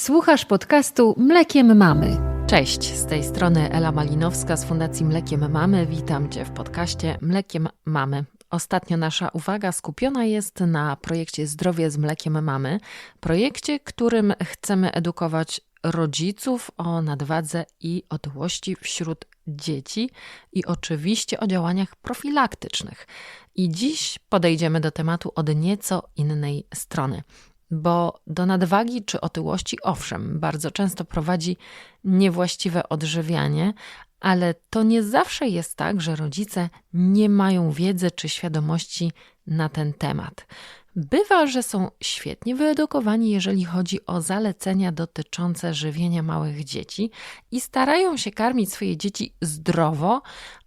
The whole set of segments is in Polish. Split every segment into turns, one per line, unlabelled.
Słuchasz podcastu Mlekiem Mamy.
Cześć, z tej strony Ela Malinowska z Fundacji Mlekiem Mamy. Witam Cię w podcaście Mlekiem Mamy. Ostatnio nasza uwaga skupiona jest na projekcie Zdrowie z Mlekiem Mamy, projekcie, którym chcemy edukować rodziców o nadwadze i otyłości wśród dzieci i oczywiście o działaniach profilaktycznych. I dziś podejdziemy do tematu od nieco innej strony bo do nadwagi czy otyłości, owszem, bardzo często prowadzi niewłaściwe odżywianie, ale to nie zawsze jest tak, że rodzice nie mają wiedzy czy świadomości na ten temat. Bywa, że są świetnie wyedukowani, jeżeli chodzi o zalecenia dotyczące żywienia małych dzieci i starają się karmić swoje dzieci zdrowo,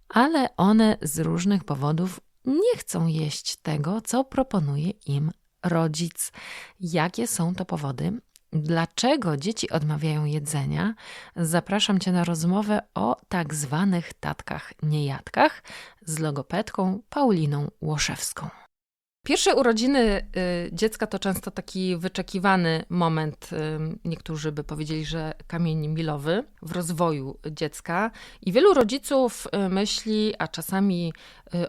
ale one z różnych powodów nie chcą jeść tego, co proponuje im rodzic. Jakie są to powody? Dlaczego dzieci odmawiają jedzenia? Zapraszam Cię na rozmowę o tak zwanych tatkach niejadkach z logopedką Pauliną Łoszewską. Pierwsze urodziny y, dziecka to często taki wyczekiwany moment. Y, niektórzy by powiedzieli, że kamień milowy w rozwoju dziecka. I wielu rodziców y, myśli, a czasami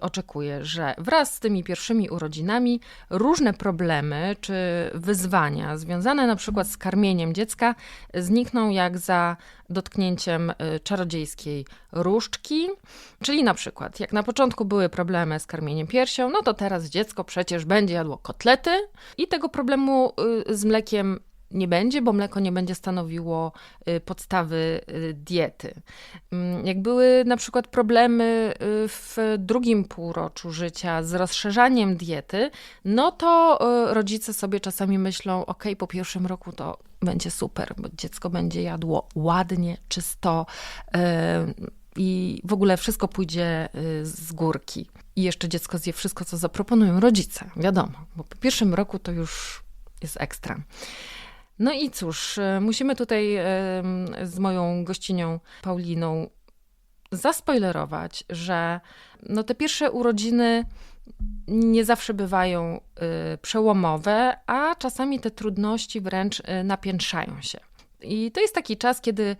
oczekuje, że wraz z tymi pierwszymi urodzinami różne problemy czy wyzwania związane na przykład z karmieniem dziecka znikną jak za dotknięciem czarodziejskiej różdżki. Czyli na przykład, jak na początku były problemy z karmieniem piersią, no to teraz dziecko przecież przecież będzie jadło kotlety i tego problemu y, z mlekiem nie będzie, bo mleko nie będzie stanowiło y, podstawy y, diety. Mm, jak były na przykład problemy w drugim półroczu życia z rozszerzaniem diety, no to rodzice sobie czasami myślą: OK, po pierwszym roku to będzie super, bo dziecko będzie jadło ładnie, czysto i w ogóle wszystko pójdzie z górki i jeszcze dziecko zje wszystko, co zaproponują rodzice. Wiadomo, bo po pierwszym roku to już jest ekstra. No i cóż, e, musimy tutaj z moją gościnią Pauliną zaspoilerować, że no te pierwsze urodziny nie zawsze bywają e, przełomowe, a czasami te trudności wręcz e, napiętrzają się. I to jest taki czas, kiedy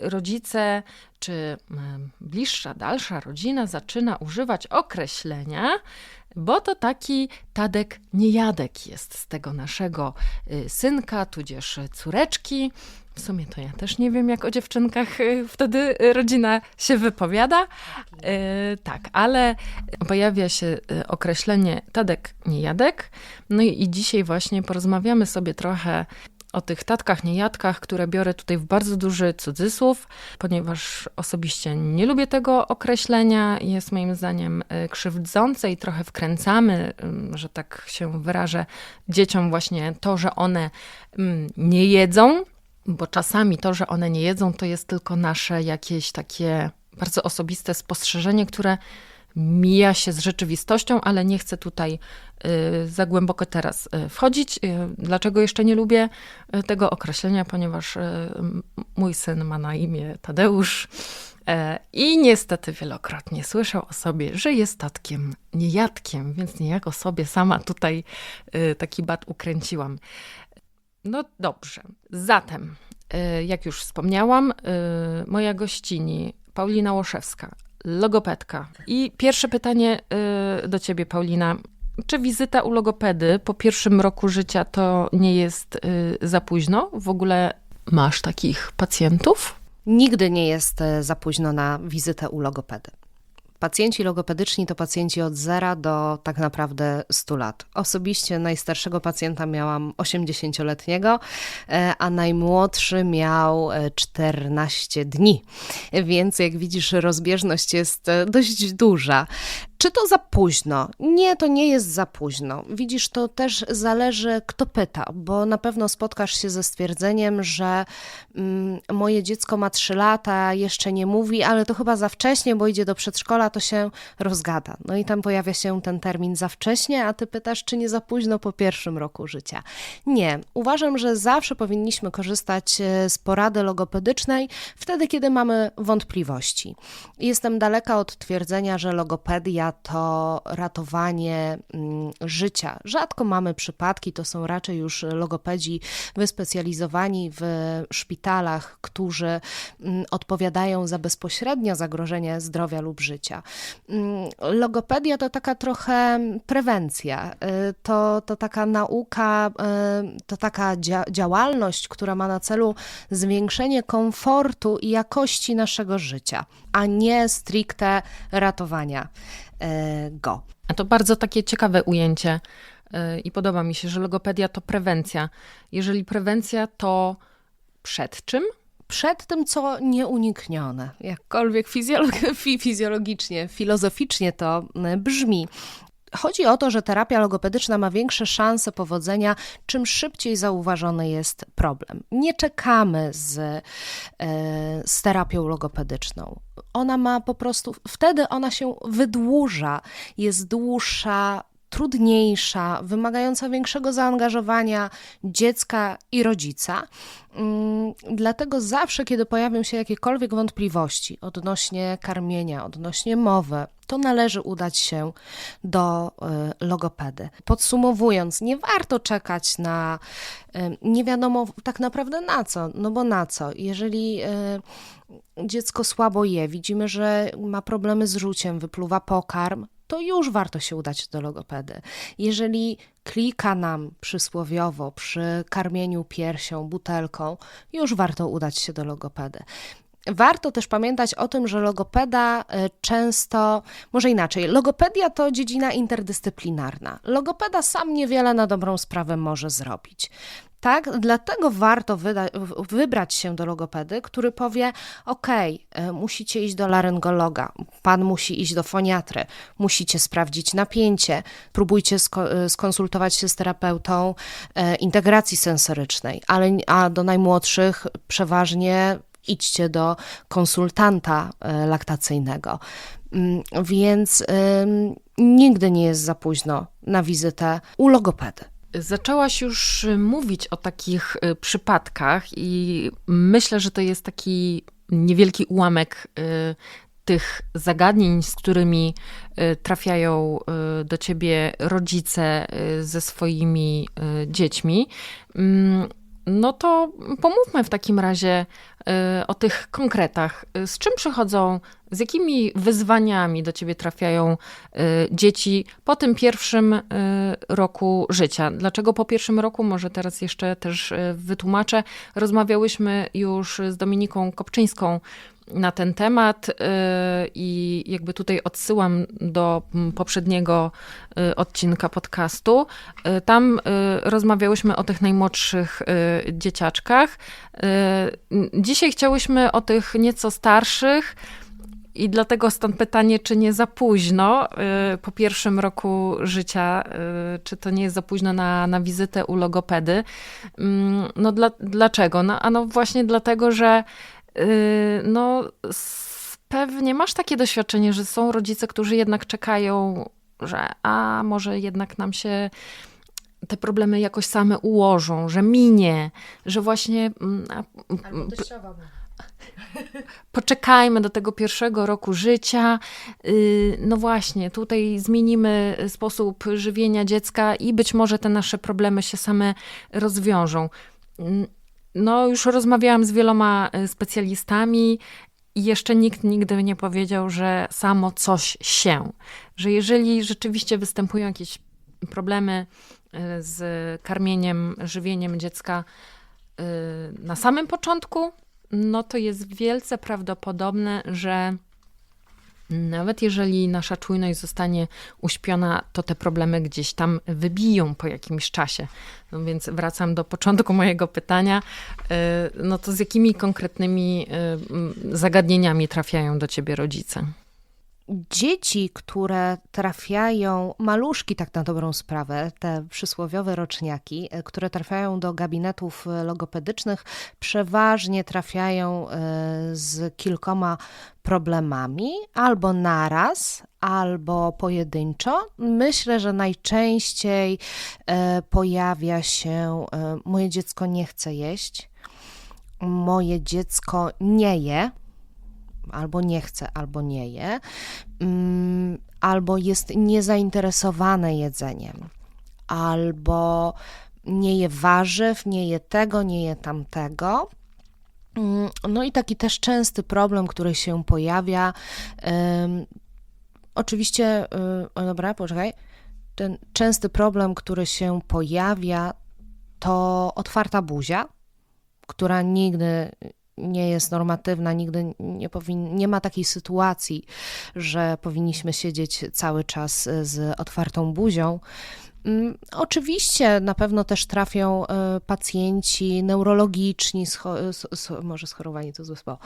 rodzice czy bliższa, dalsza rodzina zaczyna używać określenia, bo to taki Tadek niejadek jest z tego naszego y, synka, tudzież córeczki. W sumie to ja też nie wiem, jak o dziewczynkach wtedy rodzina się wypowiada. tak, ale pojawia się określenie Tadek niejadek. No i dzisiaj właśnie porozmawiamy sobie trochę o tych tatkach, niejadkach, które biorę tutaj w bardzo duży cudzysłów, ponieważ osobiście nie lubię tego określenia. Jest moim zdaniem e, krzywdzące i trochę wkręcamy, że tak się wyrażę, dzieciom właśnie to, że one nie jedzą, bo czasami to, że one nie jedzą, to jest tylko nasze jakieś takie bardzo osobiste spostrzeżenie, które mija się z rzeczywistością, ale nie chcę tutaj y, za głęboko teraz y, wchodzić. Y, dlaczego jeszcze nie lubię tego określenia? Ponieważ mój syn ma na imię Tadeusz e, i niestety wielokrotnie słyszał o sobie, że jest tatkiem niejadkiem, więc niejako sobie sama tutaj taki bat ukręciłam. No dobrze, zatem, jak już wspomniałam, moja gościni Paulina Łoszewska logopedka. I pierwsze pytanie y, do ciebie, Paulina. Czy wizyta u logopedy po pierwszym roku życia to nie jest y, za późno? W ogóle masz takich pacjentów?
Nigdy nie jest y, za późno na wizytę u logopedy. Pacjenci logopedyczni to pacjenci od 0 do tak naprawdę 100 lat. Osobiście najstarszego pacjenta miałam 80-letniego, e, a najmłodszy miał 14 e, dni. Więc jak widzisz, rozbieżność jest e, dość duża. Czy to za późno? Nie, to nie jest za późno. Widzisz, to też zależy, kto pyta, bo na pewno spotkasz się ze stwierdzeniem, że mm, moje dziecko ma 3 lata, jeszcze nie mówi, ale to chyba za wcześnie, bo idzie do przedszkola, to się rozgada. No i tam pojawia się ten termin za wcześnie, a ty pytasz, czy nie za późno po pierwszym roku życia. Nie, uważam, że zawsze powinniśmy korzystać e, z porady logopedycznej wtedy, kiedy mamy wątpliwości. Jestem daleka od twierdzenia, że logopedia to ratowanie mm, życia. Rzadko mamy przypadki, to są raczej już logopedzi wyspecjalizowani w szpitalach, którzy mm, odpowiadają za bezpośrednio zagrożenie zdrowia lub życia. Mm, logopedia to taka trochę prewencja, y, to, to taka nauka, y, to taka dzia działalność, która ma na celu zwiększenie komfortu i jakości naszego życia, a nie stricte ratowania go.
A to bardzo takie ciekawe ujęcie i podoba mi się, że logopedia to prewencja. Jeżeli prewencja, to przed czym?
przed tym, co nieuniknione. Jakkolwiek fizjolog fizjologicznie, filozoficznie to brzmi. Chodzi o to, że terapia logopedyczna ma większe szanse powodzenia, czym szybciej zauważony jest problem. Nie czekamy z, e, z terapią logopedyczną. Ona ma po prostu, wtedy ona się wydłuża, jest dłuższa, trudniejsza, wymagająca większego zaangażowania dziecka i rodzica. Mm, dlatego zawsze, kiedy pojawią się jakiekolwiek wątpliwości odnośnie karmienia, odnośnie mowy, to należy udać się do y, logopedy. Podsumowując, nie warto czekać na y, nie wiadomo tak naprawdę na co, no bo na co? Jeżeli y, dziecko słabo je, widzimy, że ma problemy z rzuciem, wypluwa pokarm, to już warto się udać do logopedy. Jeżeli klika nam przysłowiowo przy karmieniu piersią, butelką, już warto udać się do logopedy. Warto też pamiętać o tym, że logopeda e, często, może inaczej, logopedia to dziedzina interdyscyplinarna. Logopeda sam niewiele na dobrą sprawę może zrobić. Tak, dlatego warto wyda- wybrać się do logopedy, który powie: OK, musicie iść do laryngologa, pan musi iść do foniatry, musicie sprawdzić napięcie, próbujcie sko- e, skonsultować się z terapeutą e, integracji sensorycznej, ale a do najmłodszych przeważnie idźcie do konsultanta laktacyjnego. Mm, więc nigdy nie jest za późno na wizytę u logopedy.
Zaczęłaś już mówić o takich y, przypadkach, i myślę, że to jest taki niewielki ułamek y, tych zagadnień, z którymi y, trafiają do ciebie rodzice ze swoimi dziećmi. No to pomówmy w takim razie o tych konkretach. Z czym przychodzą z jakimi wyzwaniami do ciebie trafiają y, dzieci po tym pierwszym y, roku życia? Dlaczego po pierwszym roku? Może teraz jeszcze też y, wytłumaczę. Rozmawiałyśmy już z Dominiką Kopczyńską na ten temat i jakby tutaj odsyłam do poprzedniego odcinka podcastu. Tam rozmawiałyśmy o tych najmłodszych dzieciaczkach. Dzisiaj chciałyśmy o tych nieco starszych. I dlatego stąd pytanie, czy nie za późno y, po pierwszym roku życia, y, czy to nie jest za późno na, na wizytę u logopedy? Mm, no dla, dlaczego? No, a no właśnie dlatego, że y, no pewnie masz takie doświadczenie, że są rodzice, którzy jednak czekają, że a może jednak nam się te problemy jakoś same ułożą, że minie, że właśnie... Mm,
Albo teściowa
poczekajmy do tego pierwszego roku życia. Y, no właśnie, tutaj zmienimy sposób żywienia dziecka i być może te nasze problemy się same rozwiążą. No, już rozmawiałam z wieloma y, specjalistami i jeszcze nikt nigdy nie powiedział, że samo coś się. Że jeżeli rzeczywiście występują jakieś problemy y, z karmieniem, żywieniem dziecka na samym początku, no to jest wielce prawdopodobne, że nawet jeżeli nasza czujność zostanie uśpiona, to te problemy gdzieś tam wybiją po jakimś czasie. No więc wracam do początku mojego pytania. Y, no to z jakimi konkretnymi y, zagadnieniami trafiają do ciebie rodzice?
Dzieci, które trafiają, maluszki tak na dobrą sprawę, te przysłowiowe roczniaki, e, które trafiają do gabinetów e, logopedycznych, przeważnie trafiają e, z kilkoma problemami, albo naraz, albo pojedynczo. Myślę, że najczęściej pojawia się: Moje dziecko nie chce jeść, moje dziecko nie je albo nie chce, albo nie je, mm, albo jest niezainteresowane jedzeniem, albo nie je warzyw, nie je tego, nie je tamtego. Mm, no i taki też częsty problem, który się pojawia. oczywiście, y, o dobra, poczekaj. Ten częsty problem, który się pojawia, to otwarta buzia, która nigdy nie jest normatywna, nigdy nie, powin, nie ma takiej sytuacji, że powinniśmy siedzieć cały czas z otwartą buzią. Mm, oczywiście na pewno też trafią e, pacjenci neurologiczni, może schorowani to złe słowo,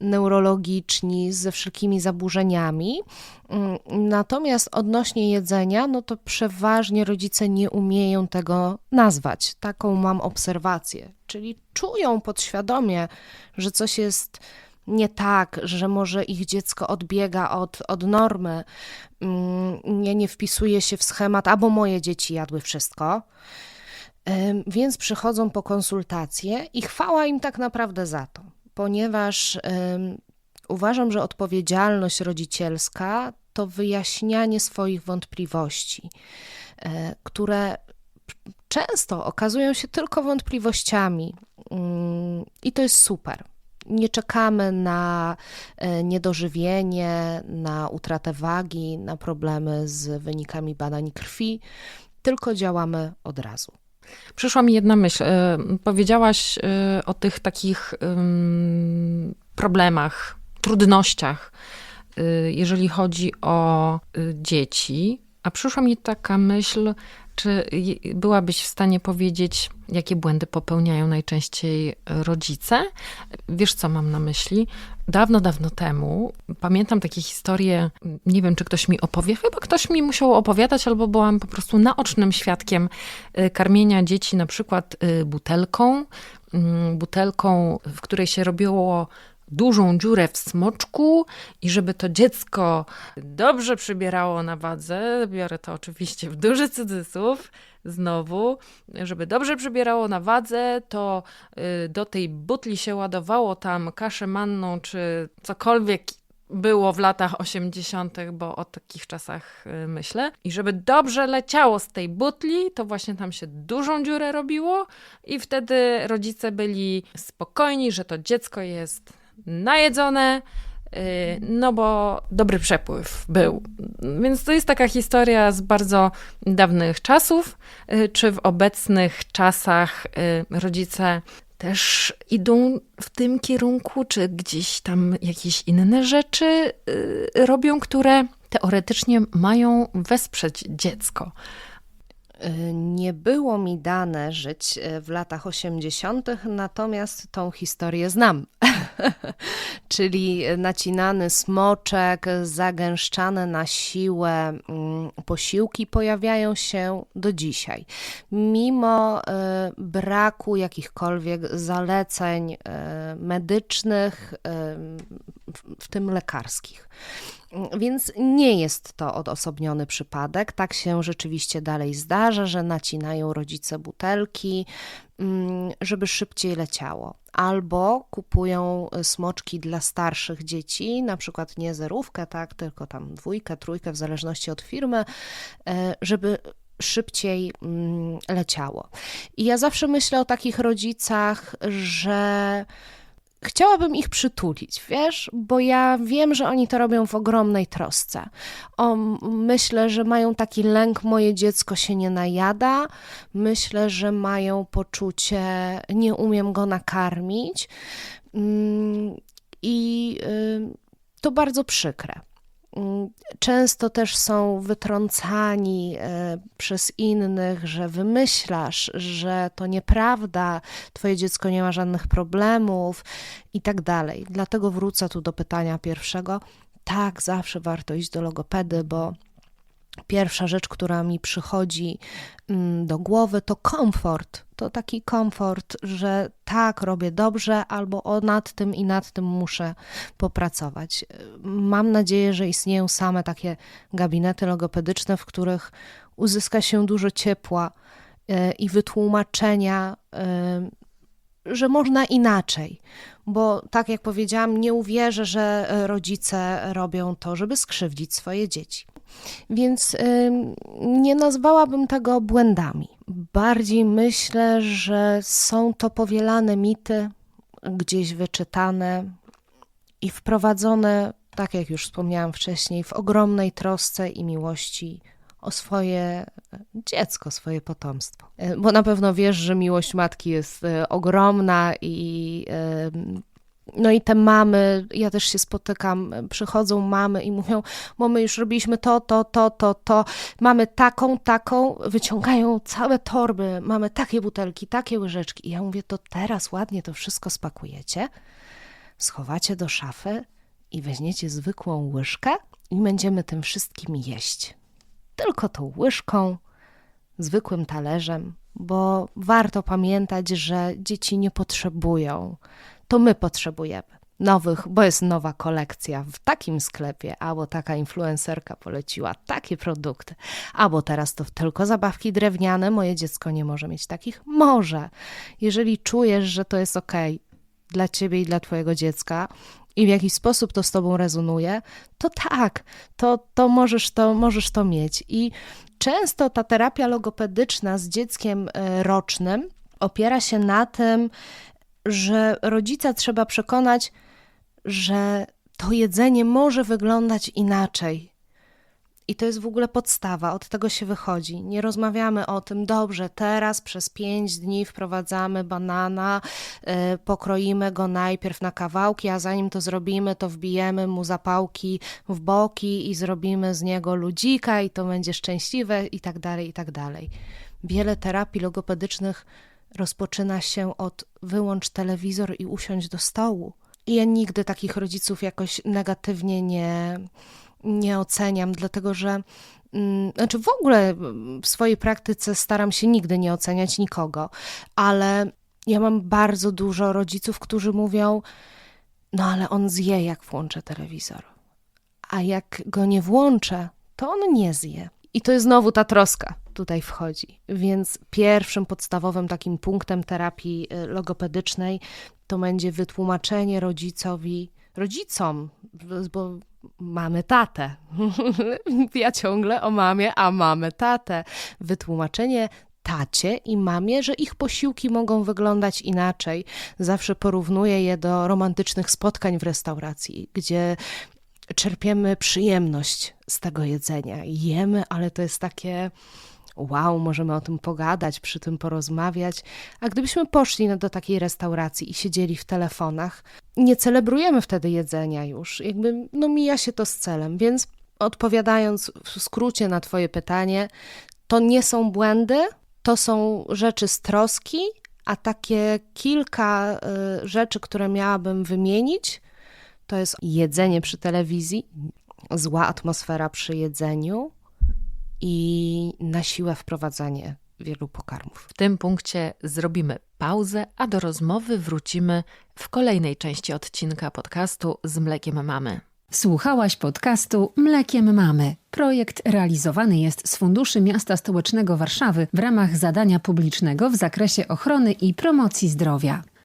neurologiczni ze wszelkimi zaburzeniami. Mm, natomiast odnośnie jedzenia, no to przeważnie rodzice nie umieją tego nazwać. Taką mam obserwację, czyli czują podświadomie, że coś jest nie tak, że może ich dziecko odbiega od, od normy, mm, nie, nie wpisuje się w schemat, albo moje dzieci jadły wszystko. Więc przychodzą po konsultacje i chwała im tak naprawdę za to, ponieważ uważam, że odpowiedzialność rodzicielska to wyjaśnianie swoich wątpliwości, e, które często okazują się tylko wątpliwościami, mm, i to jest super nie czekamy na e, niedożywienie, na utratę wagi, na problemy z wynikami badań krwi, tylko działamy od razu.
Przyszła mi jedna myśl. E, powiedziałaś e, o tych takich problemach, trudnościach, jeżeli chodzi o dzieci. A przyszła mi taka myśl, czy byłabyś w stanie powiedzieć, jakie błędy popełniają najczęściej rodzice? Wiesz, co mam na myśli? Dawno, dawno temu pamiętam takie historie, nie wiem, czy ktoś mi opowie, chyba ktoś mi musiał opowiadać, albo byłam po prostu naocznym świadkiem y, karmienia dzieci, na przykład y, butelką, mm, butelką, w której się robiło dużą dziurę w smoczku i żeby to dziecko dobrze przybierało na wadze, biorę to oczywiście w duży cudzysłów, znowu, żeby dobrze przybierało na wadze, to y, do tej butli się ładowało tam kaszę manną czy cokolwiek było w latach 80., bo o takich czasach y, myślę. I żeby dobrze leciało z tej butli, to właśnie tam się dużą dziurę robiło, i wtedy rodzice byli spokojni, że to dziecko jest najedzone, y, no bo dobry przepływ był. Więc to jest taka historia z bardzo dawnych czasów. Y, czy w obecnych czasach y, rodzice też idą w tym kierunku, czy gdzieś tam jakieś inne rzeczy robią, które teoretycznie mają wesprzeć dziecko?
Nie było mi dane żyć e, w latach 80., natomiast tą historię znam. Czyli nacinany smoczek, zagęszczane na siłę mm, posiłki pojawiają się do dzisiaj. Mimo e, braku jakichkolwiek zaleceń e, medycznych, w tym lekarskich. Więc nie jest to odosobniony przypadek. Tak się rzeczywiście dalej zdarza, że nacinają rodzice butelki, mm, żeby szybciej leciało. Albo kupują smoczki dla starszych dzieci, na przykład nie zerówkę, tak, tylko tam dwójkę, trójkę, w zależności od firmy, e, żeby szybciej mm, leciało. I ja zawsze myślę o takich rodzicach, że chciałabym ich przytulić, wiesz, bo ja wiem, że oni to robią w ogromnej trosce. O, myślę, że mają taki lęk, moje dziecko się nie najada. Myślę, że mają poczucie, nie umiem go nakarmić. Mm, I y, to bardzo przykre. Często też są wytrącani e, przez innych, że wymyślasz, że to nieprawda, twoje dziecko nie ma żadnych problemów i tak dalej. Dlatego wrócę tu do pytania pierwszego. Tak, zawsze warto iść do logopedy, bo Pierwsza rzecz, która mi przychodzi mm, do głowy, to komfort. To taki komfort, że tak, robię dobrze, albo o nad tym i nad tym muszę popracować. Mam nadzieję, że istnieją same takie gabinety logopedyczne, w których uzyska się dużo ciepła e, i wytłumaczenia e, że można inaczej. Bo tak jak powiedziałam, nie uwierzę, że rodzice robią to, żeby skrzywdzić swoje dzieci. Więc nie nazwałabym tego błędami. Bardziej myślę, że są to powielane mity, gdzieś wyczytane i wprowadzone, tak jak już wspomniałam wcześniej, w ogromnej trosce i miłości o swoje dziecko, swoje potomstwo. E, Bo na pewno wiesz, że miłość matki jest e, ogromna i no i te mamy, ja też się spotykam, przychodzą mamy i mówią, bo my już robiliśmy to, to, to, to, to, mamy taką, taką, wyciągają całe torby, mamy takie butelki, takie łyżeczki. I ja mówię, to teraz ładnie to wszystko spakujecie, schowacie do szafy i weźmiecie zwykłą łyżkę i będziemy tym wszystkim jeść. Tylko tą łyżką, zwykłym talerzem, bo warto pamiętać, że dzieci nie potrzebują to my potrzebujemy nowych, bo jest nowa kolekcja w takim sklepie, albo taka influencerka poleciła takie produkty, albo teraz to tylko zabawki drewniane, moje dziecko nie może mieć takich. Może, jeżeli czujesz, że to jest ok dla ciebie i dla twojego dziecka i w jakiś sposób to z tobą rezonuje, to tak, to, to, możesz, to możesz to mieć. I często ta terapia logopedyczna z dzieckiem e, rocznym opiera się na tym, że rodzica trzeba przekonać, że to jedzenie może wyglądać inaczej. I to jest w ogóle podstawa, od tego się wychodzi. Nie rozmawiamy o tym, dobrze, teraz przez pięć dni wprowadzamy banana, yy, pokroimy go najpierw na kawałki, a zanim to zrobimy, to wbijemy mu zapałki w boki i zrobimy z niego ludzika i to będzie szczęśliwe i tak dalej, i tak dalej. Wiele terapii logopedycznych rozpoczyna się od wyłącz telewizor i usiądź do stołu. I ja nigdy takich rodziców jakoś negatywnie nie, nie oceniam, dlatego że mm, znaczy w ogóle w swojej praktyce staram się nigdy nie oceniać nikogo, ale ja mam bardzo dużo rodziców, którzy mówią: No, ale on zje, jak włączę telewizor. A jak go nie włączę, to on nie zje. I to jest znowu ta troska tutaj wchodzi. Więc pierwszym podstawowym takim punktem terapii y, logopedycznej to będzie wytłumaczenie rodzicowi, rodzicom, bo mamy tatę. ja ciągle o mamie, a mamy tatę. Wytłumaczenie tacie i mamie, że ich posiłki mogą wyglądać inaczej. Zawsze porównuję je do romantycznych spotkań w restauracji, gdzie czerpiemy przyjemność z tego jedzenia. Jemy, ale to jest takie wow, możemy o tym pogadać, przy tym porozmawiać. A gdybyśmy poszli do takiej restauracji i siedzieli w telefonach, nie celebrujemy wtedy jedzenia już. Jakby, no mija się to z celem. Więc odpowiadając w skrócie na Twoje pytanie, to nie są błędy, to są rzeczy z troski, a takie kilka y, rzeczy, które miałabym wymienić, to jest jedzenie przy telewizji, zła atmosfera przy jedzeniu i na siłę wprowadzanie wielu pokarmów.
W tym punkcie zrobimy pauzę, a do rozmowy wrócimy w kolejnej części odcinka podcastu z mlekiem mamy.
Słuchałaś podcastu Mlekiem Mamy. Projekt realizowany jest z Funduszy Miasta Stołecznego Warszawy w ramach zadania publicznego w zakresie ochrony i promocji zdrowia.